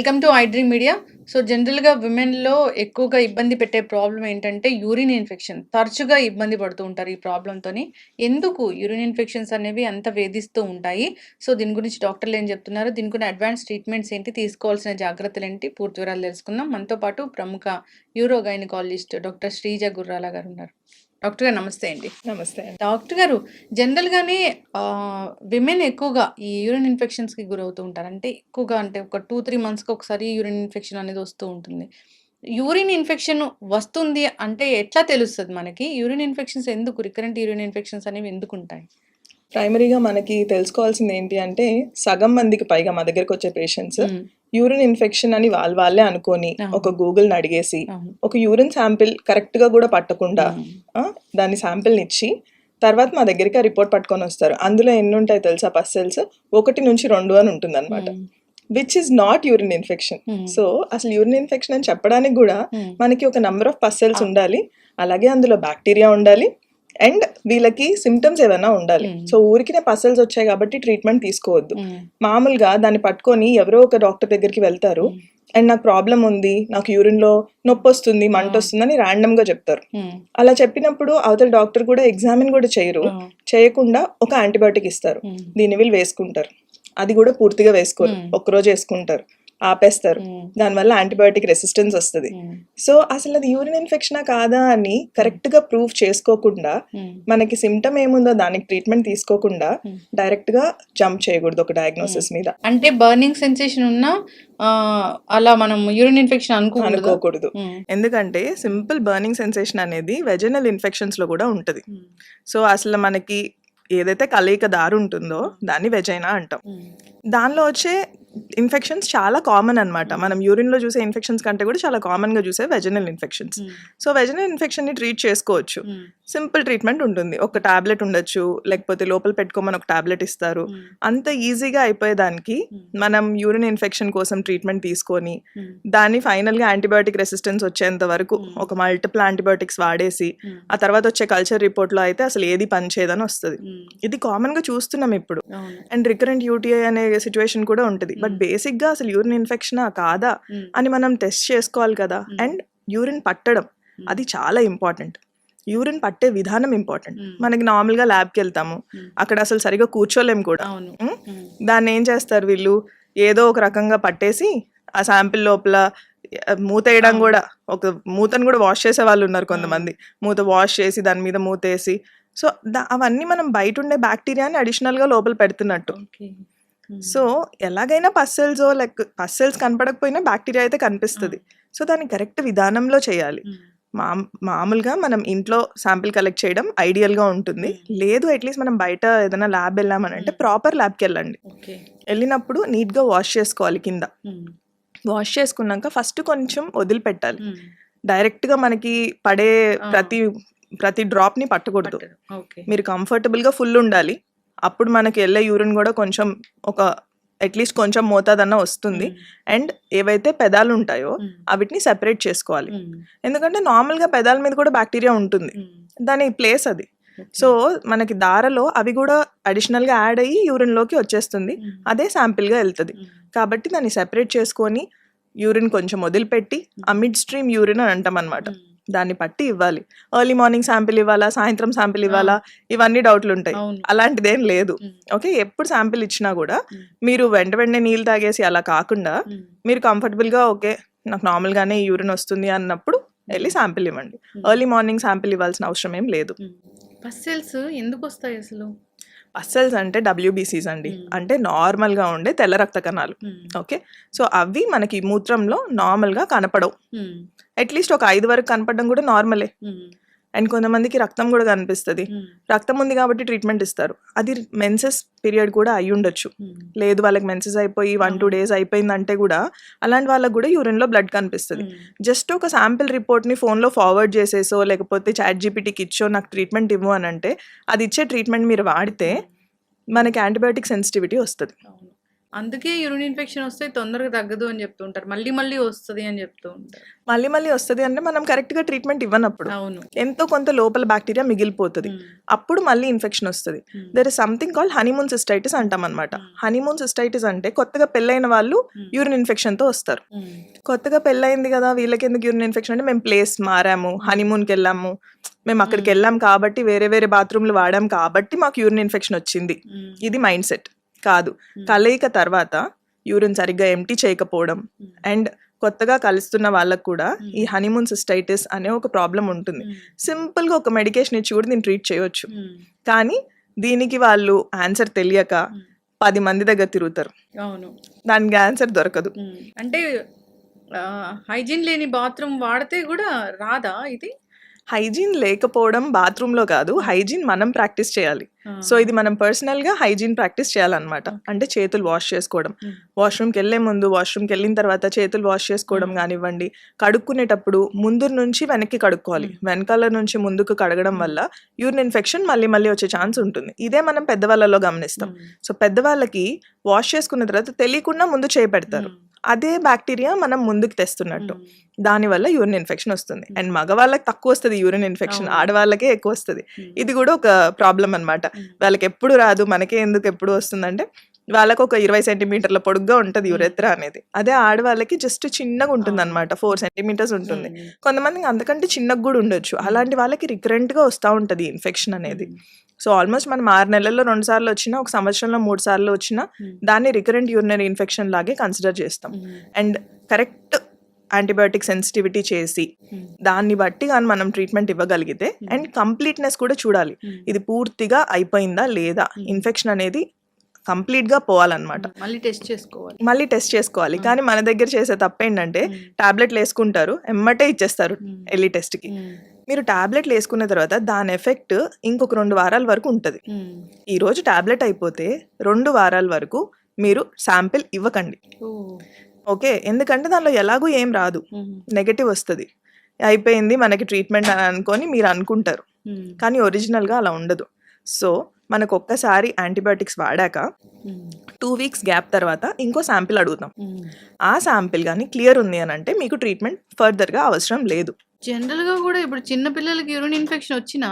Welcome to I dream media so జనరల్గా విమెన్లో ఎక్కువగా ఇబ్బంది పెట్టే ప్రాబ్లం ఏంటంటే యూరిన్ ఇన్ఫెక్షన్ తరచుగా ఇబ్బంది పడుతూ ఉంటారు ఈ ప్రాబ్లంతోని ఎందుకు యూరిన్ ఇన్ఫెక్షన్స్ అనేవి అంత వేధిస్తూ ఉంటాయి? సో దీని గురించి డాక్టర్లు ఏం చెప్తున్నారు? దీని గురించి అడ్వాన్స్ ట్రీట్మెంట్స్ ఏంటి? తీసుకోవాల్సిన జాగ్రత్తలు ఏంటి? పూర్తి వివరాలు తెలుసుకుందాం. మనతో పాటు ప్రముఖ యూరో గైనకాలజిస్ట్ డాక్టర్ శ్రీజ గుర్రాల గారు ఉన్నారు. డాక్టర్ గారు నమస్తే అండి. నమస్తే డాక్టర్ గారు జనరల్గానే విమెన్ ఎక్కువగా ఈ యూరిన్ ఇన్ఫెక్షన్స్కి గురవుతూ ఉంటారు. అంటే ఎక్కువగా అంటే ఒక టూ త్రీ మంత్స్కి ఒకసారి యూరిన్ ఇన్ఫెక్షన్ అనేది వస్తూ ఉంటుంది. యూరిన్ ఇన్ఫెక్షన్ వస్తుంది అంటే ఎట్లా తెలుస్తుంది మనకి? యూరిన్ ఇన్ఫెక్షన్స్ ఎందుకు? రికరెంట్ యూరిన్ ఇన్ఫెక్షన్స్ అనేవి ఎందుకు ఉంటాయి? ప్రైమరీగా మనకి తెలుసుకోవాల్సింది ఏంటి అంటే సగం మందికి పైగా మా దగ్గరకు వచ్చే పేషెంట్స్. యూరిన్ ఇన్ఫెక్షన్ అని వాళ్ళ వాళ్ళే అనుకొని. ఒక గూగుల్ని అడిగేసి. ఒక యూరిన్ శాంపిల్ కరెక్ట్గా కూడా పట్టకుండా దాని శాంపిల్ ఇచ్చి తర్వాత మా దగ్గరికి ఆ రిపోర్ట్ పట్టుకొని వస్తారు అందులో ఎన్ని ఉంటాయి తెలుసా పస్సెల్స్ ఒకటి నుంచి రెండు అని ఉంటుంది అనమాట. Which is not urine infection. So అసలు యూరిన్ ఇన్ఫెక్షన్ అని చెప్పడానికి కూడా. మనకి ఒక నంబర్ ఆఫ్ పస్సెల్స్ ఆ. ఉండాలి అలాగే అందులో బ్యాక్టీరియా ఉండాలి అండ్ వీళ్ళకి సిమ్టమ్స్ ఏదైనా ఉండాలి మ్మ్. సో ఊరికినే పస్సెల్స్ వచ్చాయి కాబట్టి ట్రీట్మెంట్ తీసుకోవద్దు మ్మ్. మామూలుగా దాన్ని పట్టుకొని ఎవరో ఒక డాక్టర్ దగ్గరికి వెళ్తారు మ్మ్. అండ్ నాకు ప్రాబ్లం ఉంది నాకు యూరిన్లో నొప్పి వస్తుంది మంట ఆ. వస్తుందని ర్యాండమ్గా చెప్తారు. అలా చెప్పినప్పుడు అవతల డాక్టర్ కూడా ఎగ్జామిన్ కూడా చేయరు. చేయకుండా ఒక యాంటీబయాటిక్ ఇస్తారు మ్మ్. దీని వీళ్ళు వేసుకుంటారు అది కూడా పూర్తిగా వేసుకోరు. ఒక్కరోజు వేసుకుంటారు ఆపేస్తారు. మ్మ్. దానివల్ల యాంటీబయాటిక్ రెసిస్టెన్స్ వస్తుంది. మ్మ్. సో అసలు అది యూరిన్ ఇన్ఫెక్షనా కాదా అని కరెక్ట్గా ప్రూవ్ చేసుకోకుండా మ్మ్. మనకి సిమ్టమ్ ఏముందో దానికి ట్రీట్మెంట్ తీసుకోకుండా Hmm. డైరెక్ట్గా జంప్ చేయకూడదు ఒక డయాగ్నోసిస్ మీద. అంటే బర్నింగ్ సెన్సేషన్ ఉన్నా అలా మనం యూరిన్ ఇన్ఫెక్షన్ అనుకోకూడదు? ఎందుకంటే సింపుల్ బర్నింగ్ సెన్సేషన్ అనేది వెజనల్ ఇన్ఫెక్షన్స్లో కూడా ఉంటది. సో అసలు మనకి ఏదైతే కలయిక దారి ఉంటుందో దాన్ని వెజైనా అంటాం. దానిలో వచ్చే ఇన్ఫెక్షన్స్ చాలా కామన్ అన్నమాట. మనం యూరిన్లో చూసే ఇన్ఫెక్షన్స్ కంటే కూడా చాలా కామన్గా చూసే వెజనల్ ఇన్ఫెక్షన్స్ సో వెజనల్ ఇన్ఫెక్షన్ని ట్రీట్ చేసుకోవచ్చు. సింపుల్ ట్రీట్మెంట్ ఉంటుంది. ఒక టాబ్లెట్ ఉండొచ్చు లేకపోతే లోపల పెట్టుకోమని ఒక టాబ్లెట్ ఇస్తారు. అంత ఈజీగా అయిపోయేదానికి మనం యూరిన్ ఇన్ఫెక్షన్ కోసం ట్రీట్మెంట్ తీసుకొని దాన్ని ఫైనల్గా యాంటీబయాటిక్ రెసిస్టెన్స్ వచ్చేంత వరకు Hmm. ఒక మల్టిపుల్ యాంటీబయాటిక్స్ వాడేసి ఆ తర్వాత వచ్చే కల్చర్ రిపోర్ట్లో అయితే అసలు ఏది పనిచేయదని వస్తుంది. ఇది కామన్గా చూస్తున్నాం ఇప్పుడు. అండ్ రికరెంట్ యూటీఐ అనే సిచ్యువేషన్ కూడా ఉంటుంది. But Hmm. బేసిక్గా అసలు యూరిన్ ఇన్ఫెక్షనా కాదా అని మనం టెస్ట్ చేసుకోవాలి కదా. Hmm. అండ్ యూరిన్ పట్టడం అది చాలా ఇంపార్టెంట్ యూరిన్ పట్టే విధానం ఇంపార్టెంట్ Hmm. మనకి నార్మల్గా ల్యాబ్కి వెళ్తాము. Hmm. అక్కడ అసలు సరిగా కూర్చోలేము కూడా. దాన్ని ఏం చేస్తారు వీళ్ళు? ఏదో ఒక రకంగా పట్టేసి ఆ శాంపిల్ లోపల మూత వేయడం. కూడా ఒక మూతను కూడా వాష్ చేసే వాళ్ళు ఉన్నారు కొంతమంది. మూత వాష్ చేసి దాని మీద మూత వేసి. సో అవన్నీ మనం బయట ఉండే బ్యాక్టీరియాని అడిషనల్గా లోపల పెడుతున్నట్టు. సో ఎలాగైనా పస్సెల్స్ లైక్ పస్సెల్స్ కనపడకపోయినా బ్యాక్టీరియా అయితే కనిపిస్తుంది. సో దాన్ని కరెక్ట్ విధానంలో చేయాలి. మా మామూలుగా మనం ఇంట్లో శాంపిల్ కలెక్ట్ చేయడం ఐడియల్గా ఉంటుంది. లేదు అట్లీస్ట్ మనం బయట ఏదైనా ల్యాబ్ వెళ్ళామనంటే Mm. ప్రాపర్ ల్యాబ్కి వెళ్ళండి. వెళ్ళినప్పుడు నీట్గా వాష్ చేసుకోవాలి కింద. వాష్ చేసుకున్నాక ఫస్ట్ కొంచెం వదిలిపెట్టాలి. డైరెక్ట్గా మనకి పడే. ప్రతి ప్రతి డ్రాప్ని పట్టకూడదు మీరు కంఫర్టబుల్గా ఫుల్ ఉండాలి. అప్పుడు మనకి వెళ్ళే యూరిన్ కూడా కొంచెం ఒక అట్లీస్ట్ కొంచెం మోతాదన్న వస్తుంది. అండ్ ఏవైతే పెదాలు ఉంటాయో అవిటిని సెపరేట్ చేసుకోవాలి. ఎందుకంటే నార్మల్గా పెదాల మీద కూడా బ్యాక్టీరియా ఉంటుంది. దాని ప్లేస్ అది. సో మనకి దారలో అవి కూడా అడిషనల్గా యాడ్ అయ్యి యూరిన్లోకి వచ్చేస్తుంది. అదే శాంపిల్గా వెళ్తుంది. కాబట్టి దాన్ని సెపరేట్ చేసుకొని యూరిన్ కొంచెం వదిలిపెట్టి ఆ మిడ్ స్ట్రీమ్ యూరిన్ అని అంటాం అనమాట దాన్ని పట్టి ఇవ్వాలి. ఎర్లీ మార్నింగ్ శాంపిల్ ఇవ్వాలా? సాయంత్రం శాంపిల్ ఇవ్వాలా? ఇవన్నీ డౌట్లు ఉంటాయి. అలాంటిదేం లేదు. ఓకే? ఎప్పుడు శాంపిల్ ఇచ్చినా కూడా. మీరు వెంట వెంటనే నీళ్ళు తాగేసి అలా కాకుండా మీరు comfortable గా ఓకే నాకు normal గానే యూరిన్ వస్తుంది అన్నప్పుడు వెళ్ళి శాంపిల్ ఇవ్వండి. ఎర్లీ మార్నింగ్ శాంపిల్ ఇవ్వాల్సిన అవసరం ఏం లేదు. పస్సెల్స్ ఎందుకు వస్తాయి అసలు? పస్సెల్స్ అంటే డబ్ల్యూబీసీస్ అండి. Mm. అంటే normal గా ఉండే తెల్ల రక్త కణాలు. ఓకే? సో అవి మనకి మూత్రంలో normal గా కనపడవు అట్లీస్ట్ ఒక ఐదు వరకు కనపడడం కూడా నార్మలే. అండ్ కొంతమందికి రక్తం కూడా కనిపిస్తుంది. రక్తం ఉంది కాబట్టి ట్రీట్మెంట్ ఇస్తారు. అది మెన్సెస్ పీరియడ్ కూడా అయి ఉండొచ్చు. లేదు వాళ్ళకి మెన్సెస్ అయిపోయి వన్ టూ. డేస్ అయిపోయిందంటే కూడా అలాంటి వాళ్ళకి కూడా యూరిన్లో బ్లడ్ కనిపిస్తుంది. జస్ట్ ఒక శాంపిల్ రిపోర్ట్ని ఫోన్లో ఫార్వర్డ్ చేసేసో లేకపోతే చాట్ జీపీటీకి ఇచ్చో నాకు ట్రీట్మెంట్ ఇవ్వు అని అంటే అది ఇచ్చే ట్రీట్మెంట్ మీరు వాడితే మనకి యాంటీబయాటిక్ సెన్సిటివిటీ వస్తుంది. అందుకే యూరిన్ ఇన్ఫెక్షన్ వస్తే తొందరగా తగ్గదు అని చెప్తూ ఉంటారు మళ్ళీ మళ్ళీ వస్తది అని చెప్తూ ఉంటారు. మళ్ళీ మళ్ళీ వస్తది అంటే మనం కరెక్ట్గా ట్రీట్మెంట్ ఇవ్వనప్పుడు అవును. ఎంతో కొంత లోపల బ్యాక్టీరియా మిగిలిపోతుంది. అప్పుడు మళ్ళీ ఇన్ఫెక్షన్ వస్తుంది. There is something call honeymoon cystitis అంటాం అనమాట. హనీమూన్ సిస్టైటిస్ అంటే కొత్తగా పెళ్ళైన వాళ్ళు యూరిన్ ఇన్ఫెక్షన్తో వస్తారు. కొత్తగా పెళ్ళయింది కదా వీళ్ళకి ఎందుకు యూరిన్ ఇన్ఫెక్షన్ అంటే మేము ప్లేస్ మారాము హనీమూన్కి వెళ్ళాము మేము అక్కడికి. వెళ్ళాం కాబట్టి వేరే వేరే బాత్రూమ్లు వాడాం కాబట్టి మాకు యూరిన్ ఇన్ఫెక్షన్ వచ్చింది. ఇది మైండ్ సెట్ కాదు. కలయిక తర్వాత యూరిన్ సరిగ్గా ఎంటీ చేయకపోవడం అండ్ కొత్తగా కలుస్తున్న వాళ్ళకు కూడా. ఈ హనీమూన్ సిస్టైటిస్ అనే ఒక ప్రాబ్లం ఉంటుంది. ఉమ్, సింపుల్గా ఒక మెడికేషన్ ఇచ్చి కూడా దీన్ని ట్రీట్ చేయొచ్చు. కానీ దీనికి వాళ్ళు ఆన్సర్ తెలియక పది మంది దగ్గర తిరుగుతారు. అవును. దానికి ఆన్సర్ దొరకదు. అంటే హైజీన్ లేని బాత్రూమ్ వాడితే కూడా రాదా ఇది? హైజీన్ లేకపోవడం బాత్రూమ్లో కాదు హైజీన్ మనం ప్రాక్టీస్ చేయాలి. సో ఇది మనం పర్సనల్గా హైజీన్ ప్రాక్టీస్ చేయాలన్నమాట. అంటే చేతులు వాష్ చేసుకోవడం. వాష్రూమ్కి వెళ్ళే ముందు వాష్రూమ్కి వెళ్ళిన తర్వాత చేతులు వాష్ చేసుకోవడం. కానివ్వండి కడుక్కునేటప్పుడు ముందు నుంచి వెనక్కి కడుక్కోవాలి. వెనకాల నుంచి ముందుకు కడగడం వల్ల యూరిన్ ఇన్ఫెక్షన్ మళ్ళీ మళ్ళీ వచ్చే ఛాన్స్ ఉంటుంది. ఇదే మనం పెద్దవాళ్ళలో గమనిస్తాం. సో పెద్దవాళ్ళకి వాష్ చేసుకున్న తర్వాత తెలియకుండా ముందు చేయి పెడతారు. ఉమ్, అదే బ్యాక్టీరియా మనం ముందుకు తెస్తున్నట్టు. దానివల్ల యూరిన్ ఇన్ఫెక్షన్ వస్తుంది. అండ్ మగవాళ్ళకి తక్కువ వస్తుంది యూరిన్ ఇన్ఫెక్షన్. ఆడవాళ్ళకే ఎక్కువ వస్తుంది. ఇది కూడా ఒక ప్రాబ్లం అన్నమాట. ఉమ్, వాళ్ళకి ఎప్పుడు రాదు మనకే ఎందుకు ఎప్పుడు వస్తుందంటే వాళ్ళకు ఒక ఇరవై సెంటీమీటర్ల పొడుగ్గా ఉంటుంది. యురెత్ర అనేది. అదే ఆడవాళ్ళకి జస్ట్ చిన్నగా ఉంటుంది అనమాట ఫోర్ సెంటీమీటర్స్ ఉంటుంది. కొంతమందికి అంతకంటే చిన్నగా కూడా ఉండొచ్చు. అలాంటి వాళ్ళకి రికరెంట్గా వస్తూ ఉంటుంది ఇన్ఫెక్షన్ అనేది. సో ఆల్మోస్ట్ మనం ఆరు నెలల్లో రెండు సార్లు వచ్చినా ఒక సంవత్సరంలో మూడు సార్లు వచ్చినా ఉమ్, దాన్ని రికరెంట్ యూరినరీ ఇన్ఫెక్షన్ లాగే కన్సిడర్ చేస్తాం. Um, and correct antibiotic sensitivity చేసి ఉమ్, దాన్ని బట్టి కానీ మనం ట్రీట్మెంట్ ఇవ్వగలిగితే Hmm. అండ్ కంప్లీట్నెస్ కూడా చూడాలి. ఇది పూర్తిగా అయిపోయిందా లేదా? Hmm. ఇన్ఫెక్షన్ అనేది కంప్లీట్గా పోవాలన్నమాట మళ్ళీ టెస్ట్ చేసుకోవాలి. మళ్ళీ టెస్ట్ చేసుకోవాలి. Hmm. కానీ మన దగ్గర చేసే తప్పు ఏంటంటే టాబ్లెట్లు వేసుకుంటారు ఎమ్మటే ఇచ్చేస్తారు వెళ్ళి టెస్ట్కి మీరు టాబ్లెట్లు వేసుకున్న తర్వాత దాని ఎఫెక్ట్ ఇంకొక రెండు వారాల వరకు ఉంటుంది. ఉమ్, ఈ రోజు టాబ్లెట్ అయిపోతే రెండు వారాల వరకు మీరు శాంపిల్ ఇవ్వకండి. ఓకే? ఎందుకంటే దానిలో ఎలాగూ ఏం రాదు. నెగటివ్ వస్తుంది. అయిపోయింది మనకి ట్రీట్మెంట్ అని అనుకొని మీరు అనుకుంటారు. కానీ ఒరిజినల్గా అలా ఉండదు. సో మనకు ఒక్కసారి యాంటీబయాటిక్స్ వాడాక టూ వీక్స్ గ్యాప్ తర్వాత ఇంకో శాంపిల్ అడుగుతాం. ఆ శాంపిల్ కానీ క్లియర్ ఉంది అని అంటే మీకు ట్రీట్మెంట్ ఫర్దర్గా అవసరం లేదు. జనరల్గా కూడా ఇప్పుడు చిన్న పిల్లలకి యూరిన్ ఇన్ఫెక్షన్ వచ్చినా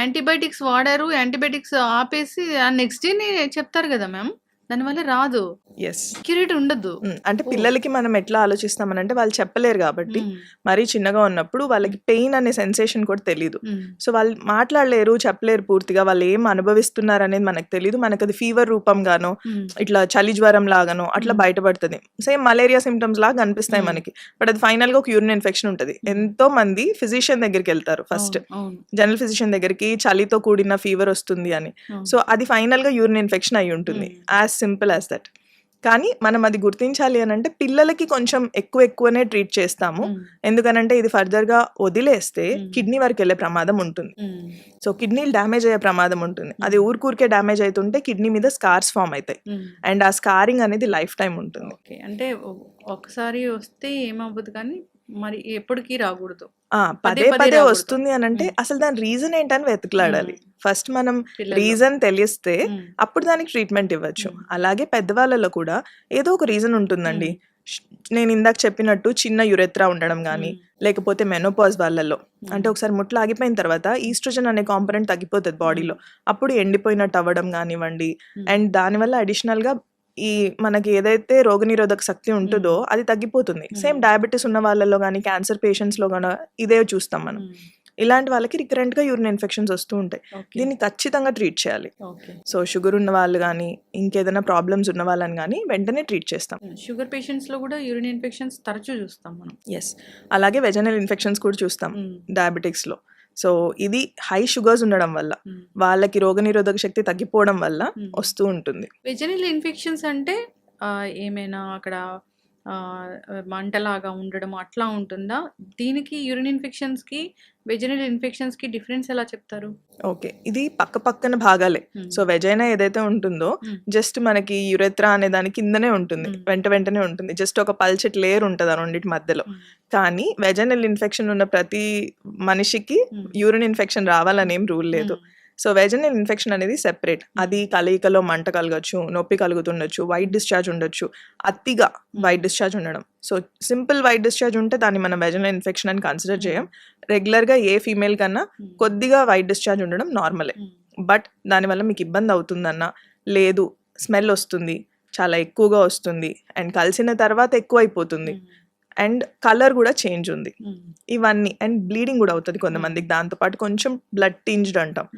యాంటీబయాటిక్స్ వాడారు యాంటీబయాటిక్స్ ఆపేసి నెక్స్ట్ డే చెప్తారు కదా మ్యామ్? దానివల్ల రాదు. ఎస్ క్యూరేట్ ఉండదు. అంటే పిల్లలకి మనం ఎట్లా ఆలోచిస్తామనంటే వాళ్ళు చెప్పలేరు కాబట్టి మరీ చిన్నగా ఉన్నప్పుడు వాళ్ళకి పెయిన్ అనే సెన్సేషన్ కూడా తెలియదు సో వాళ్ళు మాట్లాడలేరు చెప్పలేరు పూర్తిగా. వాళ్ళు ఏం అనుభవిస్తున్నారు అనేది మనకు తెలియదు మనకు అది ఫీవర్ రూపంగానో ఇట్లా చలి జ్వరం లాగానో అట్లా. బయటపడుతుంది. సేమ్ మలేరియా సిమ్టమ్స్ లాగా కనిపిస్తాయి. మనకి. బట్ అది ఫైనల్గా ఒక యూరిన్ ఇన్ఫెక్షన్ ఉంటుంది. ఎంతో మంది ఫిజిషియన్ దగ్గరికి వెళ్తారు ఫస్ట్ జనరల్ ఫిజిషియన్ దగ్గరికి చలితో కూడిన ఫీవర్ వస్తుంది అని. సో అది ఫైనల్గా యూరిన్ ఇన్ఫెక్షన్ అయి ఉంటుంది. యాజ్ సింపుల్ యాజ్ దట్ కానీ మనం అది గుర్తించాలి అని అంటే పిల్లలకి కొంచెం ఎక్కువ ఎక్కువనే ట్రీట్ చేస్తాము. ఉమ్, ఎందుకనంటే ఇది ఫర్దర్గా వదిలేస్తే మ్మ్. కిడ్నీ వరకు వెళ్ళే ప్రమాదం ఉంటుంది. ఉమ్, సో కిడ్నీలు డ్యామేజ్ అయ్యే ప్రమాదం ఉంటుంది. అది ఊరికూరికే డ్యామేజ్ అవుతుంటే కిడ్నీ మీద స్కార్స్ ఫామ్ అవుతాయి. అండ్ ఆ స్కారింగ్ అనేది లైఫ్ టైం ఉంటుంది. ఓకే అంటే ఒకసారి వస్తే ఏమవ్వదు కానీ మరి ఎప్పటికీ రాకూడదు. పదే పదే. వస్తుంది అని అంటే. అసలు దాని రీజన్ ఏంటని వెతుకులాడాలి. ఫస్ట్ మనం. రీజన్ తెలిస్తే అప్పుడు దానికి ట్రీట్మెంట్ ఇవ్వచ్చు. అలాగే పెద్దవాళ్ళలో కూడా ఏదో ఒక రీజన్ ఉంటుందండి. నేను ఇందాక చెప్పినట్టు చిన్న యురెత్రా ఉండడం కానీ లేకపోతే మెనోపాజ్ వాళ్ళలో. అంటే ఒకసారి ముట్లు ఆగిపోయిన తర్వాత ఈస్ట్రోజన్ అనే కాంపనెంట్ తగ్గిపోతుంది బాడీలో అప్పుడు ఎండిపోయినట్టు అవ్వడం కానివ్వండి అండ్ దానివల్ల అడిషనల్గా ఈ మనకి ఏదైతే రోగనిరోధక శక్తి ఉంటుందో అది తగ్గిపోతుంది. సేమ్. డయాబెటీస్ ఉన్న వాళ్ళలో కానీ క్యాన్సర్ పేషెంట్స్లో కానీ ఇదే చూస్తాం మనం. ఇలాంటి వాళ్ళకి రికరెంట్గా యూరిన్ ఇన్ఫెక్షన్స్ వస్తూ ఉంటాయి. దీన్ని ఖచ్చితంగా ట్రీట్ చేయాలి. సో షుగర్ ఉన్న వాళ్ళు కానీ ఇంకేదైనా ప్రాబ్లమ్స్ ఉన్న వాళ్ళని కానీ వెంటనే ట్రీట్ చేస్తాం. షుగర్ పేషెంట్స్లో కూడా యూరిన్ ఇన్ఫెక్షన్స్ తరచూ చూస్తాం మనం. ఎస్ అలాగే వెజనల్ ఇన్ఫెక్షన్స్ కూడా చూస్తాం డయాబెటిక్స్లో సో ఇది హై షుగర్స్ ఉండడం వల్ల. వాళ్ళకి రోగనిరోధక శక్తి తగ్గిపోవడం వల్ల. వస్తూ ఉంటుంది వెజనల్ ఇన్ఫెక్షన్స్ అంటే ఏమైనా అక్కడ మంటలాగా ఉండడం అట్లా ఉంటుందా? దీనికి యూరిన్ ఇన్ఫెక్షన్స్కి వెజనల్ ఇన్ఫెక్షన్స్కి డిఫరెన్స్ ఎలా చెప్తారు? ఓకే. ఇది పక్క పక్కన భాగాలే. సో వెజైనా ఏదైతే ఉంటుందో. జస్ట్ మనకి యురెత్రా అనే దాని కిందనే ఉంటుంది. వెంట వెంటనే ఉంటుంది. జస్ట్ ఒక పల్చటి లేయర్ ఉంటుంది ఆ రెండింటి మధ్యలో. కానీ వెజనల్ ఇన్ఫెక్షన్ ఉన్న ప్రతి మనిషికి యూరిన్ ఇన్ఫెక్షన్ రావాలని రూల్ లేదు. సో వెజనల్ ఇన్ఫెక్షన్ అనేది సెపరేట్ అది కలయికలో మంట కలగచ్చు నొప్పి కలుగుతుండొచ్చు వైట్ డిశ్చార్జ్ ఉండొచ్చు. అతిగా వైట్ డిశ్చార్జ్ ఉండడం. సో సింపుల్ వైట్ డిశ్చార్జ్ ఉంటే దాన్ని మనం వెజనల్ ఇన్ఫెక్షన్ అని కన్సిడర్ చేయం. రెగ్యులర్గా ఏ ఫీమేల్ కన్నా కొద్దిగా వైట్ డిశ్చార్జ్ ఉండడం నార్మలే బట్ దానివల్ల మీకు ఇబ్బంది అవుతుందన్న లేదు స్మెల్ వస్తుంది చాలా ఎక్కువగా వస్తుంది అండ్ కలిసిన తర్వాత ఎక్కువ అయిపోతుంది అండ్ కలర్ కూడా చేంజ్ ఉంది. ఇవన్నీ అండ్ బ్లీడింగ్ కూడా అవుతుంది కొంతమందికి దాంతోపాటు కొంచెం బ్లడ్ టింజ్డ్ అంటాం.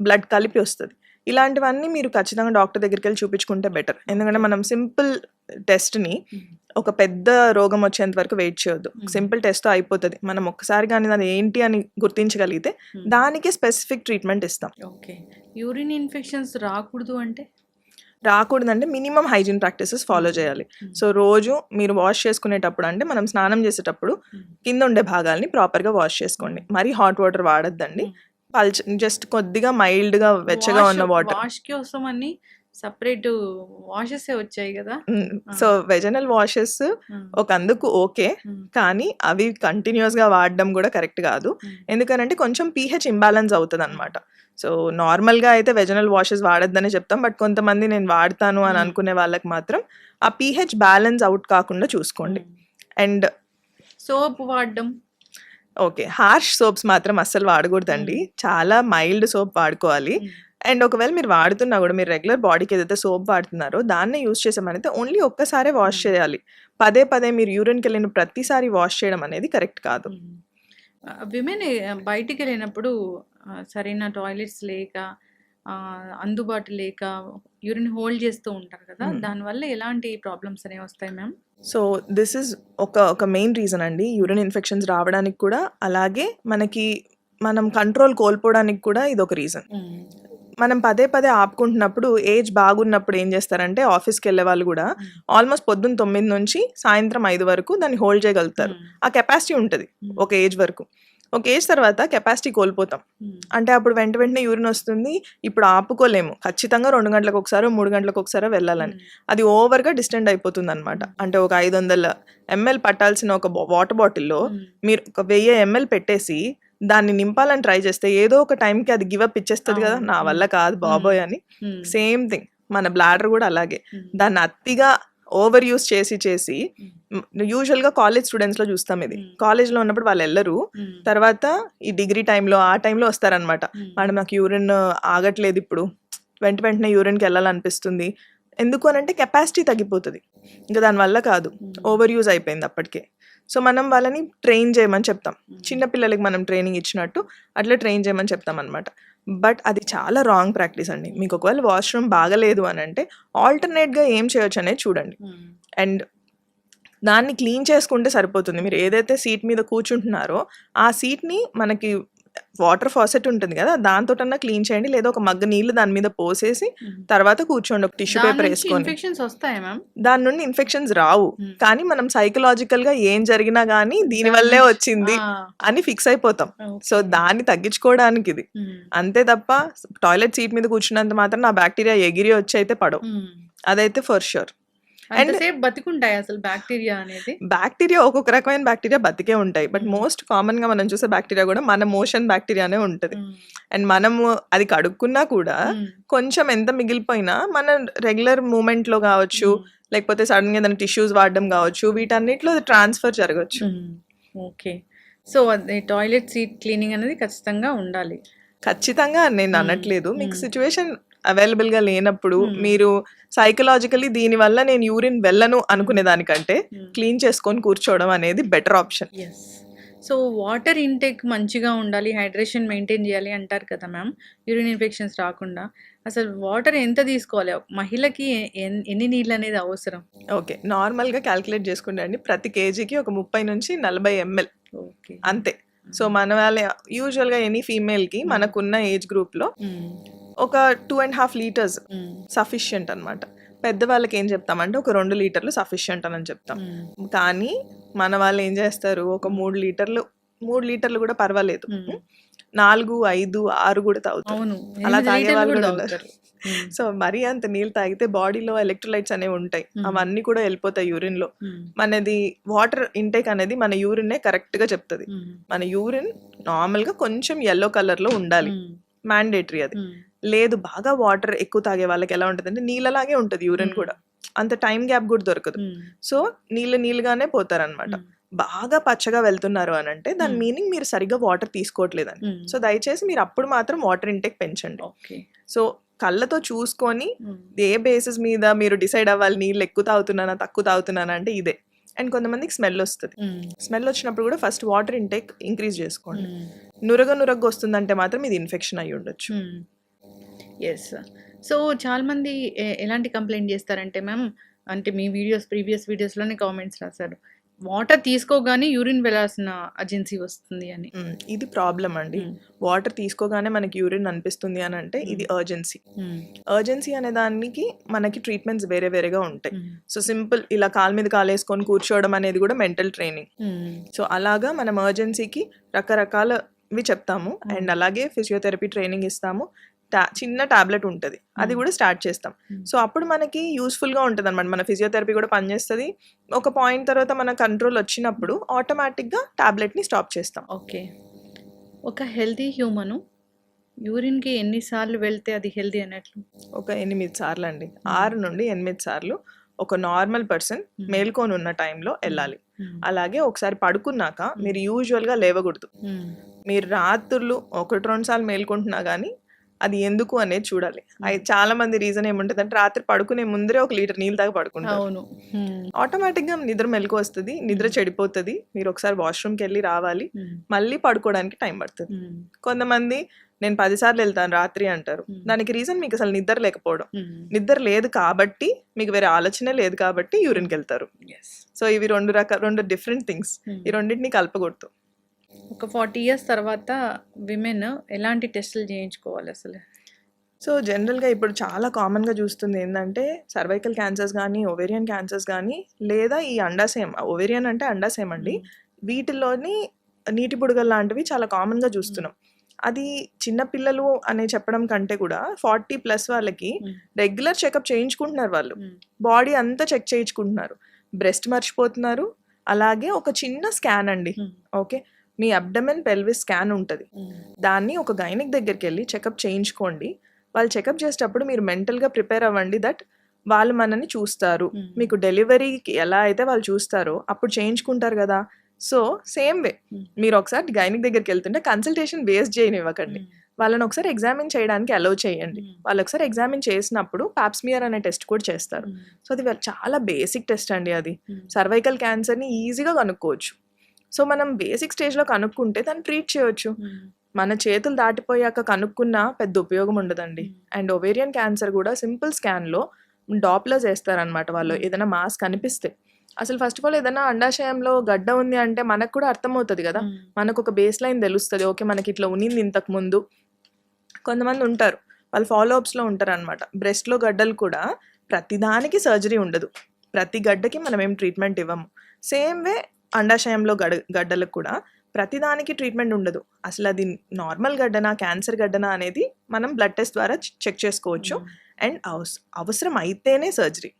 బ్లడ్ కలిపి వస్తుంది. ఇలాంటివన్నీ మీరు ఖచ్చితంగా డాక్టర్ దగ్గరికి వెళ్ళి చూపించుకుంటే బెటర్. ఎందుకంటే మనం సింపుల్ టెస్ట్ని ఒక పెద్ద రోగం వచ్చేంత వరకు వెయిట్ చేయొద్దు. సింపుల్ టెస్ట్ అయిపోతుంది. మనం ఒక్కసారి కానీ అది ఏంటి అని గుర్తించగలిగితే దానికి స్పెసిఫిక్ ట్రీట్మెంట్ ఇస్తాం. ఓకే. యూరిన్ ఇన్ఫెక్షన్స్ రాకూడదు అంటే? రాకూడదంటే మినిమం హైజీన్ ప్రాక్టీసెస్ ఫాలో చేయాలి. Mm. సో రోజు మీరు వాష్ చేసుకునేటప్పుడు అంటే మనం స్నానం చేసేటప్పుడు కింద ఉండే భాగాల్ని ప్రాపర్గా వాష్ చేసుకోండి. మరీ హాట్ వాటర్ వాడద్దండి. పల్చ జస్ట్ కొద్దిగా మైల్డ్గా వెచ్చగా ఉన్న వాటర్. వాష్కి వస్తామని సపరేట్ వాషెస్ వచ్చాయి కదా? సో వెజనల్ వాషెస్ ఒక అందుకు ఓకే. కానీ అవి కంటిన్యూస్గా వాడడం కూడా కరెక్ట్ కాదు. ఎందుకనంటే కొంచెం పీహెచ్ ఇంబ్యాలెన్స్ అవుతుంది అనమాట సో నార్మల్గా అయితే వెజనల్ వాషెస్ వాడొద్దనే చెప్తాం. బట్ కొంతమంది నేను వాడతాను అని. అనుకునే వాళ్ళకి మాత్రం ఆ పీహెచ్ బ్యాలెన్స్ అవుట్ కాకుండా చూసుకోండి. అండ్ సోప్ వాడడం. ఓకే. హార్ష్ సోప్స్ మాత్రం అస్సలు వాడకూడదండి. చాలా మైల్డ్ సోప్ వాడుకోవాలి. అండ్ ఒకవేళ మీరు వాడుతున్నా కూడా మీరు రెగ్యులర్ బాడీకి ఏదైతే సోప్ వాడుతున్నారో దాన్నే యూస్ చేసామనైతే ఓన్లీ ఒక్కసారే వాష్. చేయాలి. పదే పదే మీరు యూరిన్కి వెళ్ళిన ప్రతిసారి వాష్ చేయడం అనేది కరెక్ట్ కాదు. విమెన్ బయటికి వెళ్ళినప్పుడు సరైన టాయిలెట్స్ లేక అందుబాటు లేక యూరిన్ హోల్డ్ చేస్తూ ఉంటారు కదా. దానివల్ల ఎలాంటి ప్రాబ్లమ్స్ అనేవి వస్తాయి మ్యామ్? సో దిస్ ఇస్ ఒక ఒక మెయిన్ రీజన్ అండి. యూరిన్ ఇన్ఫెక్షన్స్ రావడానికి కూడా అలాగే మనకి మనం కంట్రోల్ కోల్పోవడానికి కూడా ఇది ఒక రీజన్ మనం పదే పదే ఆపుకుంటున్నప్పుడు ఏజ్ బాగున్నప్పుడు ఏం చేస్తారంటే ఆఫీస్కి వెళ్ళే వాళ్ళు కూడా ఆల్మోస్ట్ పొద్దున్న తొమ్మిది నుంచి సాయంత్రం ఐదు వరకు దాన్ని హోల్డ్ చేయగలుగుతారు. ఆ కెపాసిటీ ఉంటుంది ఒక ఏజ్ వరకు. ఒక ఏజ్ తర్వాత కెపాసిటీ కోల్పోతాం. అంటే అప్పుడు వెంట వెంటనే యూరిన్ వస్తుంది. ఇప్పుడు ఆపుకోలేము. ఖచ్చితంగా రెండు గంటలకు ఒకసారి మూడు గంటలకు ఒకసారి వెళ్ళాలని. అది ఓవర్గా డిస్టెండ్ అయిపోతుంది అనమాట అంటే ఒక ఐదు వందల ఎంఎల్ పట్టాల్సిన ఒక వాటర్ బాటిల్లో మీరు ఒక వెయ్యి ఎంఎల్ పెట్టేసి దాన్ని నింపాలని ట్రై చేస్తే ఏదో ఒక టైంకి అది గివ్ అప్ ఇచ్చేస్తుంది కదా. నా వల్ల కాదు బాబోయ్ అని. సేమ్ థింగ్ మన బ్లాడర్ కూడా అలాగే. దాన్ని అతిగా ఓవర్ యూస్ చేసి చేసి యూజువల్గా కాలేజ్ స్టూడెంట్స్లో చూస్తాం ఇది. Mm. కాలేజ్లో ఉన్నప్పుడు వాళ్ళు వెళ్ళరు. తర్వాత ఈ డిగ్రీ టైంలో ఆ టైంలో వస్తారనమాట మేడం నాకు యూరిన్ ఆగట్లేదు ఇప్పుడు. వెంట వెంటనే యూరిన్కి వెళ్ళాలనిపిస్తుంది. ఎందుకు అని అంటే కెపాసిటీ తగ్గిపోతుంది. ఇంకా దానివల్ల కాదు. ఓవర్ యూజ్ అయిపోయింది అప్పటికే. సో మనం వాళ్ళని ట్రైన్ చేయమని చెప్తాం. చిన్న పిల్లలకి మనం ట్రైనింగ్ ఇచ్చినట్టు అట్లా ట్రైన్ చేయమని చెప్తాం అనమాట బట్ అది చాలా రాంగ్ ప్రాక్టీస్ అండి. మీకు ఒకవేళ వాష్రూమ్ బాగలేదు అని అంటే ఆల్టర్నేట్గా ఏం చేయొచ్చు అనేది చూడండి. అండ్ దాన్ని క్లీన్ చేసుకుంటే సరిపోతుంది. మీరు ఏదైతే సీట్ మీద కూర్చుంటున్నారో ఆ సీట్ని మనకి వాటర్ ఫాసెట్ ఉంటుంది కదా దాంతోటన్నా క్లీన్ చేయండి. లేదా ఒక మగ్గ నీళ్ళు దాని మీద పోసేసి తర్వాత కూర్చోండి. ఒక టిష్యూ పేపర్ వేసుకొని. ఇన్ఫెక్షన్స్ వస్తాయా మ్యామ్? దాని నుండి ఇన్ఫెక్షన్స్ రావు. కానీ మనం సైకలాజికల్గా ఏం జరిగినా గానీ దీని వల్లే వచ్చింది అని ఫిక్స్ అయిపోతాం. సో దాన్ని తగ్గించుకోవడానికి ఇది. అంతే తప్ప టాయిలెట్ సీట్ మీద కూర్చున్నంత మాత్రం నా బ్యాక్టీరియా ఎగిరి వచ్చి అయితే పడవు. అదైతే ఫర్ షూర్ ఎంతసేపు బతికుంటాయి అసలు బ్యాక్టీరియా అనేది? బ్యాక్టీరియా ఒక్కొక్క రకమైన బ్యాక్టీరియా బతికే ఉంటాయి. బట్. మోస్ట్ కామన్గా మనం చూసే బ్యాక్టీరియా కూడా మన మోషన్ బ్యాక్టీరియానే ఉంటుంది. అండ్ మనము అది కడుక్కున్నా కూడా కొంచెం ఎంత మిగిలిపోయినా మన రెగ్యులర్ మూమెంట్లో కావచ్చు లేకపోతే సడన్గా ఏదైనా టిష్యూస్ వాడడం కావచ్చు వీటన్నిటిలో ట్రాన్స్ఫర్ జరగచ్చు. ఓకే. సో అది టాయిలెట్ సీట్ క్లీనింగ్ అనేది ఖచ్చితంగా ఉండాలి. ఖచ్చితంగా నేను. అనట్లేదు. మీకు. సిచ్యువేషన్ అవైలబుల్గా లేనప్పుడు. మీరు సైకలాజికలీ దీని వల్ల నేను యూరిన్ వెళ్ళను అనుకునే దానికంటే క్లీన్ చేసుకొని కూర్చోవడం అనేది better option. Yes so water intake మంచిగా ఉండాలి హైడ్రేషన్ మెయింటైన్ చేయాలి అంటారు కదా మ్యామ్ యూరిన్ ఇన్ఫెక్షన్స్ రాకుండా. అసలు వాటర్ ఎంత తీసుకోవాలి? మహిళకి ఎన్- ఎన్ని నీళ్ళు అనేది అవసరం? ఓకే. నార్మల్గా క్యాల్కులేట్ చేసుకుంటే అండి ప్రతి కేజీకి ఒక ముప్పై నుంచి నలభై ఎంఎల్. ఓకే. అంతే. సో మన వాళ్ళ యూజువల్గా ఎనీ ఫీమేల్కి మనకున్న ఏజ్ గ్రూప్లో ఒక two and half litres sufficient అన్నమాట. పెద్దవాళ్ళకి ఏం చెప్తామంటే ఒక రెండు లీటర్లు సఫిషియంట్ అని చెప్తాం. కానీ మన వాళ్ళు ఏం చేస్తారు? ఒక మూడు లీటర్లు మూడు లీటర్లు కూడా పర్వాలేదు. నాలుగు ఐదు ఆరు కూడా తాగుతారు. అలా తాగే వాళ్ళు కూడా. సో మరీ అంత నీళ్ళు తాగితే బాడీలో ఎలక్ట్రోలైట్స్ అనేవి ఉంటాయి. Hmm. అవన్నీ కూడా వెళ్ళిపోతాయి యూరిన్లో. మనది వాటర్ ఇంటేక్ అనేది మన యూరిన్ కరెక్ట్గా చెప్తుంది. మన యూరిన్ నార్మల్గా కొంచెం ఎల్లో కలర్లో ఉండాలి. మ్యాండేటరీ అది. లేదు బాగా వాటర్ ఎక్కువ తాగే వాళ్ళకి ఎలా ఉంటుంది అంటే నీళ్ళలాగే ఉంటుంది యూరిన్. కూడా. అంత టైం గ్యాప్ కూడా దొరకదు. సో నీళ్ళు నీళ్ళుగానే పోతారనమాట. బాగా పచ్చగా వెళ్తున్నారు అని అంటే దాని. మీనింగ్ మీరు సరిగ్గా వాటర్ తీసుకోవట్లేదని. సో దయచేసి మీరు అప్పుడు మాత్రం వాటర్ ఇంటెక్ పెంచండి. సో కళ్ళతో చూసుకొని ఏ బేసిస్ మీద మీరు డిసైడ్ అవ్వాలి నీళ్ళు ఎక్కువ తాగుతున్నానా తక్కువ తాగుతున్నానా అంటే ఇదే. అండ్ కొంతమందికి స్మెల్ వస్తుంది. స్మెల్ వచ్చినప్పుడు కూడా ఫస్ట్ వాటర్ ఇంటేక్ ఇంక్రీజ్ చేసుకోండి. నురగ నురగ వస్తుందంటే మాత్రం ఇది ఇన్ఫెక్షన్ అయి ఉండొచ్చు ఎస్ సో చాలా మంది ఎ- ఎలాంటి కంప్లైంట్ చేస్తారంటే మ్యామ్ అంటే మీ వీడియోస్ ప్రీవియస్ వీడియోస్లోనే కామెంట్స్ రాశారు. వాటర్ తీసుకోగానే యూరిన్ వెళ్ళాల్సిన అర్జెన్సీ వస్తుంది అని. ఇది ప్రాబ్లం అండి. వాటర్ తీసుకోగానే మనకి యూరిన్ అనిపిస్తుంది అని అంటే ఇది అర్జెన్సీ అర్జెన్సీ అనే దానికి మనకి ట్రీట్మెంట్స్ వేరే వేరేగా ఉంటాయి. సో సింపుల్ ఇలా కాలు మీద కాలేసుకొని కూర్చోవడం అనేది కూడా మెంటల్ ట్రైనింగ్. సో అలాగా మనం ఎమర్జెన్సీకి రకరకాలవి చెప్తాము. అండ్ అలాగే ఫిజియోథెరపీ ట్రైనింగ్ ఇస్తాము. టా- చిన్న టాబ్లెట్ ఉంటుంది. అది కూడా స్టార్ట్ చేస్తాం. సో అప్పుడు మనకి యూస్ఫుల్గా ఉంటుంది అనమాట మన ఫిజియోథెరపీ కూడా పనిచేస్తుంది. ఒక పాయింట్ తర్వాత మన కంట్రోల్ వచ్చినప్పుడు ఆటోమేటిక్గా టాబ్లెట్ని స్టాప్ చేస్తాం. ఓకే. ఒక హెల్తీ హ్యూమను యూరిన్కి ఎన్నిసార్లు వెళ్తే అది హెల్తీ అన్నట్లు? ఒక ఎనిమిది సార్లు అండి ఆరు నుండి ఎనిమిది సార్లు ఒక నార్మల్ పర్సన్. మేల్కొని ఉన్న టైంలో వెళ్ళాలి. అలాగే ఒకసారి పడుకున్నాక మీరు యూజువల్గా లేవకూడదు. మీరు రాత్రులు ఒకటి రెండు సార్లు మేల్కుంటున్నా కానీ అది ఎందుకు అనేది చూడాలి. అది చాలా మంది రీజన్ ఏముంటుంది అంటే రాత్రి పడుకునే ముందరే ఒక లీటర్ నీళ్ళు తాగి పడుకుంటారు. అవును. ఆటోమేటిక్గా నిద్ర మెలకు వస్తుంది నిద్ర చెడిపోతుంది. మీరు ఒకసారి వాష్రూమ్కి వెళ్ళి రావాలి. మళ్ళీ పడుకోవడానికి టైం పడుతుంది. కొంతమంది నేను పదిసార్లు వెళ్తాను రాత్రి అంటారు. దానికి రీజన్ మీకు అసలు నిద్ర లేకపోవడం. నిద్ర లేదు కాబట్టి మీకు వేరే ఆలోచన లేదు కాబట్టి యూరిన్కి వెళ్తారు. సో ఇవి రెండు రకాల రెండు డిఫరెంట్ థింగ్స్. ఈ రెండింటిని కలపకూడదు. ఒక ఫార్టీ ఇయర్స్ తర్వాత విమెన్ ఎలాంటి టెస్టులు చేయించుకోవాలి అసలు? సో జనరల్గా ఇప్పుడు చాలా కామన్గా చూస్తుంది ఏంటంటే సర్వైకల్ క్యాన్సర్స్ కానీ ఒవేరియన్ క్యాన్సర్స్ కానీ లేదా ఈ అండాశయం ఒవేరియన్ అంటే అండాశయం అండి. వీటిల్లోని నీటి బుడగలు లాంటివి చాలా కామన్గా చూస్తున్నాం. అది చిన్న పిల్లలు అనే చెప్పడం కంటే కూడా ఫార్టీ ప్లస్ వాళ్ళకి రెగ్యులర్ చెకప్ చేయించుకుంటున్నారు వాళ్ళు. బాడీ అంతా చెక్ చేయించుకుంటున్నారు. బ్రెస్ట్ మర్చిపోతున్నారు. అలాగే ఒక చిన్న స్కాన్ అండి. ఓకే? మీ అబ్డమెన్ పెల్విస్ స్కాన్ ఉంటుంది. దాన్ని ఒక గైనిక్ దగ్గరికి వెళ్ళి చెకప్ చేయించుకోండి. వాళ్ళు చెకప్ చేసేటప్పుడు మీరు మెంటల్గా ప్రిపేర్ అవ్వండి దట్ వాళ్ళు మనని చూస్తారు. మీకు డెలివరీకి ఎలా అయితే వాళ్ళు చూస్తారో అప్పుడు చేయించుకుంటారు కదా. So same way. మీరు ఒకసారి గైనిక్ దగ్గరికి వెళ్తుంటే కన్సల్టేషన్ వేస్ట్ చేయనివ్వకండి. వాళ్ళని ఒకసారి ఎగ్జామిన్ చేయడానికి అలౌ చేయండి. వాళ్ళు ఒకసారి ఎగ్జామిన్ చేసినప్పుడు పాప్స్మియర్ అనే టెస్ట్ కూడా చేస్తారు. సో అది చాలా బేసిక్ టెస్ట్ అండి అది. సర్వైకల్ క్యాన్సర్ని ఈజీగా కనుక్కోవచ్చు. సో మనం బేసిక్ స్టేజ్లో కనుక్కుంటే దాన్ని ట్రీట్ చేయొచ్చు. మన చేతులు దాటిపోయాక కనుక్కున్న పెద్ద ఉపయోగం ఉండదండి. అండ్ ఒవేరియన్ క్యాన్సర్ కూడా సింపుల్ స్కాన్లో డాప్లర్స్ వేస్తారనమాట వాళ్ళు. Hmm. ఏదైనా మాస్ కనిపిస్తే. అసలు ఫస్ట్ ఆఫ్ ఆల్ ఏదైనా అండాశయంలో గడ్డ ఉంది అంటే మనకు కూడా అర్థమవుతుంది కదా. మనకు ఒక బేస్ లైన్ తెలుస్తుంది. ఓకే మనకి ఇట్లా ఉన్నింది ఇంతకు ముందు. కొంతమంది ఉంటారు. వాళ్ళు ఫాలో అప్స్లో ఉంటారు అనమాట బ్రెస్ట్లో గడ్డలు కూడా ప్రతిదానికి సర్జరీ ఉండదు. ప్రతి గడ్డకి మనం ఏం ట్రీట్మెంట్ ఇవ్వము. సేమ్ వే అండాశయంలో గడ గడ్డలకు కూడా ప్రతిదానికి ట్రీట్మెంట్ ఉండదు. అసలు అది నార్మల్ గడ్డనా క్యాన్సర్ గడ్డనా అనేది మనం బ్లడ్ టెస్ట్ ద్వారా చెక్ చేసుకోవచ్చు. అండ్ అవస అవసరం అయితేనే సర్జరీ.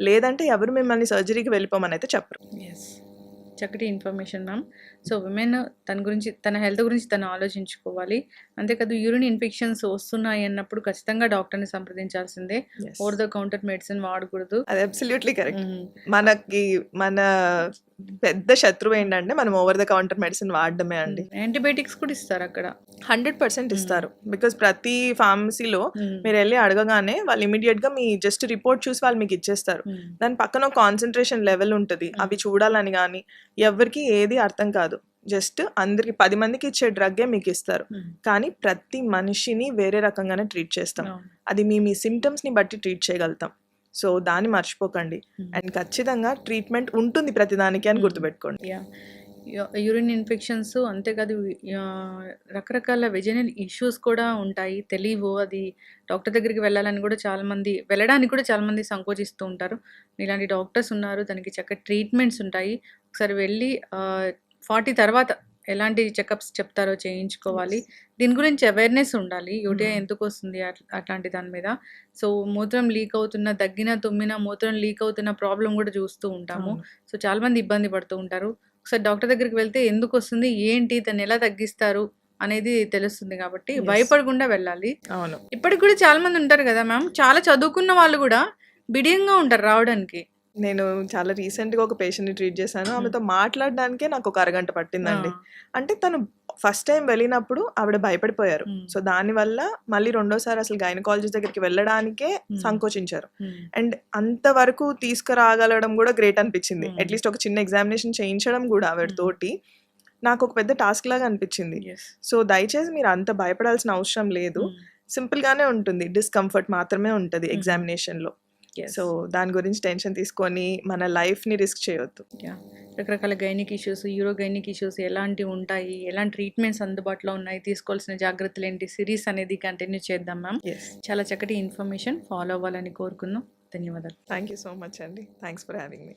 లేదంటే ఎవరు మిమ్మల్ని సర్జరీకి వెళ్ళిపోమని అయితే చెప్పరు. ఎస్ చక్కటి ఇన్ఫర్మేషన్ మ్యామ్ సో విమెన్ తన గురించి తన హెల్త్ గురించి తను ఆలోచించుకోవాలి. అంతేకాదు యూరిన్ ఇన్ఫెక్షన్స్ వస్తున్నాయి అన్నప్పుడు ఖచ్చితంగా డాక్టర్ని సంప్రదించాల్సిందే. ఓవర్ ద కౌంటర్ మెడిసిన్ వాడకూడదు. అది అబ్సల్యూట్లీ కరెక్ట్. మనకి మన పెద్ద శత్రువు ఏంటంటే మనం ఓవర్ ద కౌంటర్ మెడిసిన్ వాడడమే అండి యాంటీబయాటిక్స్ కూడా ఇస్తారు అక్కడ హండ్రెడ్ పర్సెంట్. ఇస్తారు బికాస్ ప్రతి ఫార్మసీలో. మీరు వెళ్ళి అడగగానే వాళ్ళు ఇమీడియట్గా మీ జస్ట్ రిపోర్ట్ చూసి వాళ్ళు మీకు ఇచ్చేస్తారు. దాని పక్కన ఒక కాన్సన్ట్రేషన్ లెవెల్ ఉంటుంది. అవి చూడాలని కానీ ఎవరికి ఏది అర్థం కాదు జస్ట్ అందరికి పది మందికి ఇచ్చే డ్రగ్గే మీకు ఇస్తారు. కానీ ప్రతి మనిషిని వేరే రకంగానే ట్రీట్ చేస్తాం. అది మీ మీ symptoms ని బట్టి ట్రీట్ చేయగలుగుతాం సో దాన్ని మర్చిపోకండి. మ్మ్. అండ్ ఖచ్చితంగా ట్రీట్మెంట్ ఉంటుంది ప్రతిదానికి అని Mm. గుర్తుపెట్టుకోండి. యా యూరిన్ ఇన్ఫెక్షన్స్ అంతేకాదు రకరకాల వెజనల్ ఇష్యూస్ కూడా ఉంటాయి. తెలియవు అది డాక్టర్ దగ్గరికి వెళ్ళాలని కూడా చాలామంది వెళ్ళడానికి కూడా చాలామంది సంకోచిస్తూ ఉంటారు. ఇలాంటి డాక్టర్స్ ఉన్నారు దానికి చక్కటి ట్రీట్మెంట్స్ ఉంటాయి. ఒకసారి వెళ్ళి ఫార్టీ తర్వాత ఎలాంటి చెకప్స్ చెప్తారో చేయించుకోవాలి. దీని గురించి అవేర్నెస్ ఉండాలి. UTI Hmm. ఎందుకు వస్తుంది అట్- అట్లాంటి దాని మీద. సో మూత్రం లీక్ అవుతున్న దగ్గిన తుమ్మిన మూత్రం లీక్ అవుతున్న ప్రాబ్లం కూడా చూస్తూ ఉంటాము. సో చాలా మంది ఇబ్బంది పడుతూ ఉంటారు. ఒకసారి డాక్టర్ దగ్గరికి వెళ్తే ఎందుకు వస్తుంది ఏంటి దాన్ని ఎలా తగ్గిస్తారు అనేది తెలుస్తుంది కాబట్టి. భయపడకుండా వెళ్ళాలి. అవును. ఇప్పటికి కూడా చాలా మంది ఉంటారు కదా మ్యామ్. చాలా చదువుకున్న వాళ్ళు కూడా బిడియంగా ఉంటారు రావడానికి. నేను చాలా రీసెంట్గా ఒక పేషెంట్ని ట్రీట్ చేశాను ఆమెతో మాట్లాడడానికే నాకు ఒక అరగంట పట్టిందండి అంటే తను ఫస్ట్ టైం వెళ్ళినప్పుడు ఆవిడ భయపడిపోయారు. సో దాని వల్ల మళ్ళీ రెండోసారి అసలు గైనకాలజిస్ట్ దగ్గరికి వెళ్ళడానికే. సంకోచించారు. అండ్ అంతవరకు తీసుకురాగలడం కూడా గ్రేట్ అనిపించింది. అట్లీస్ట్ ఒక చిన్న ఎగ్జామినేషన్ చేయించడం కూడా ఆవిడ Hmm. తోటి నాకు ఒక పెద్ద టాస్క్ లాగా అనిపించింది. సో దయచేసి మీరు అంత భయపడాల్సిన అవసరం లేదు Hmm. సింపుల్ గానే ఉంటుంది డిస్కంఫర్ట్ మాత్రమే ఉంటుంది Hmm. సో దాని గురించి టెన్షన్ తీసుకొని మన లైఫ్ని రిస్క్ చేయొద్దు. రకరకాల gynaec issues uro gynaec issues ఎలాంటివి ఉంటాయి? ఎలాంటి ట్రీట్మెంట్స్ అందుబాటులో ఉన్నాయి? తీసుకోవాల్సిన జాగ్రత్తలు ఏంటి? సిరీస్ అనేది కంటిన్యూ చేద్దాం మ్యామ్ చాలా చక్కటి ఇన్ఫర్మేషన్ ఫాలో అవ్వాలని కోరుకుందాం ధన్యవాదాలు. థ్యాంక్ యూ సో మచ్ అండి. Thanks for having me